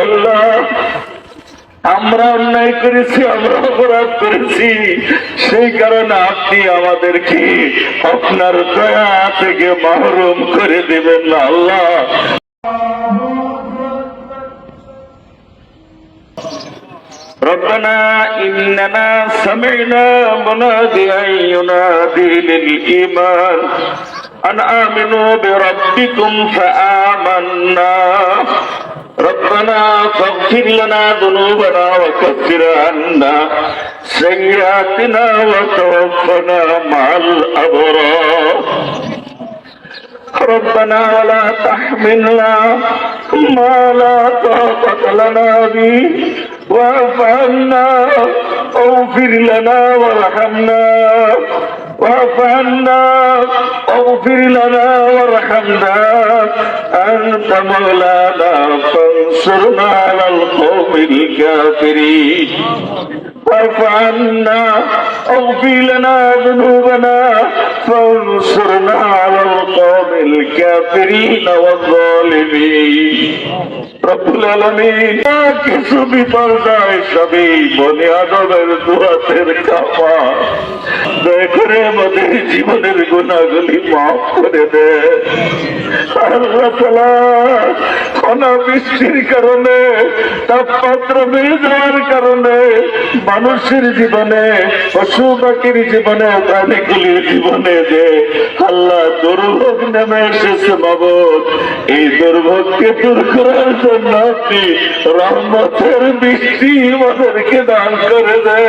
আল্লাহ আমরা অন্যায় করেছি আমরা অপরাধ করেছি সেই কারণে আপনি আমাদেরকে আপনার দয়া থেকে মাহরুম করে দেবেন না আল্লাহ ربنا إننا سمعنا مناديا ينادي للإيمان أن آمنوا بربكم فآمنا ربنا فاغفر لنا ذنوبنا وكفر عنا سيئاتنا وتوفنا مع الأبرار ربنا ولا تحملنا ما لا طاقة لنا به واعف عنا اغفر لنا وارحمنا واعف عنا اغفر لنا وارحمنا. أنت مولانا فانصرنا على القوم الكافرين. واعف عنا لنا ذنوبنا. فانصرنا على القوم الكافرين والظالمين رب العالمين কিছু বিপর্যয় সবই বনি আদমের দুয়াতের কাপা দয়া করে আমাদের জীবনের গুণাগুলি মাফ করে দে আল্লাহ তাআলা অনাবৃষ্টির কারণে, তাপমাত্রা বেড়ে কারণে, মানুষের জীবনে পশু পাখির জীবনে, প্রাণীগুলির জীবনে যে আল্লাহ দুর্ভোগ নেমে এসেছে বাবদ, এই দুর্ভোগকে দূর করার জন্য আপনি রহমতের বৃষ্টি আমাদেরকে দান করে দেয়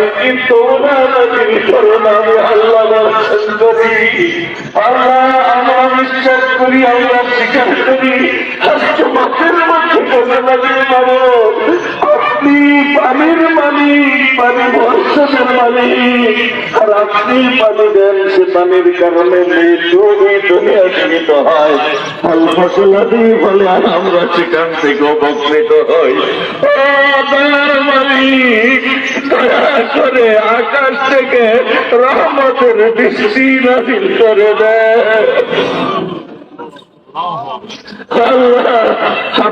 অনেকদিন তোমরা নাজিল করো না আমি আল্লাহ করি আল্লাহ আমরা বিশ্বাস করি আমরা স্বীকার করি মাঠের মধ্যে পানি বর্ষণের মালিক আপনি পানি দেন সে পানির কারণে মৃত্যু হয়। ফল আমরা সেখান থেকে উপকৃত হই। করে আকাশ থেকে রহমতের বৃষ্টি নাজিল করে দেয়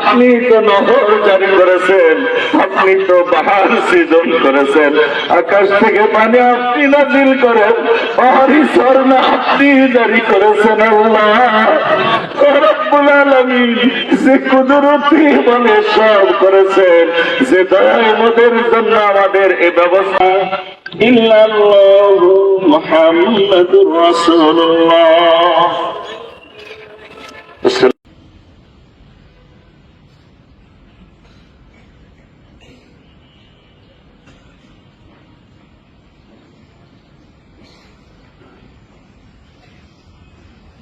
আপনি তো নহর জারি করেছেন, আপনি তো বাহার সৃজন করেছেন। আকাশ থেকে পানি আপনি নাজিল করেন পাহাড়ি ঝর্ণা আপনি জারি করেছেন আল্লাহ। যে কুদরতি বলে সব করেছেন, যে দয়ায় আমাদের জন্য আমাদের এই ব্যবস্থা। ইল্লাল্লাহু মুহাম্মাদুর রাসূলুল্লাহ।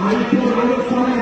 আইপিএল অনুষ্ঠানের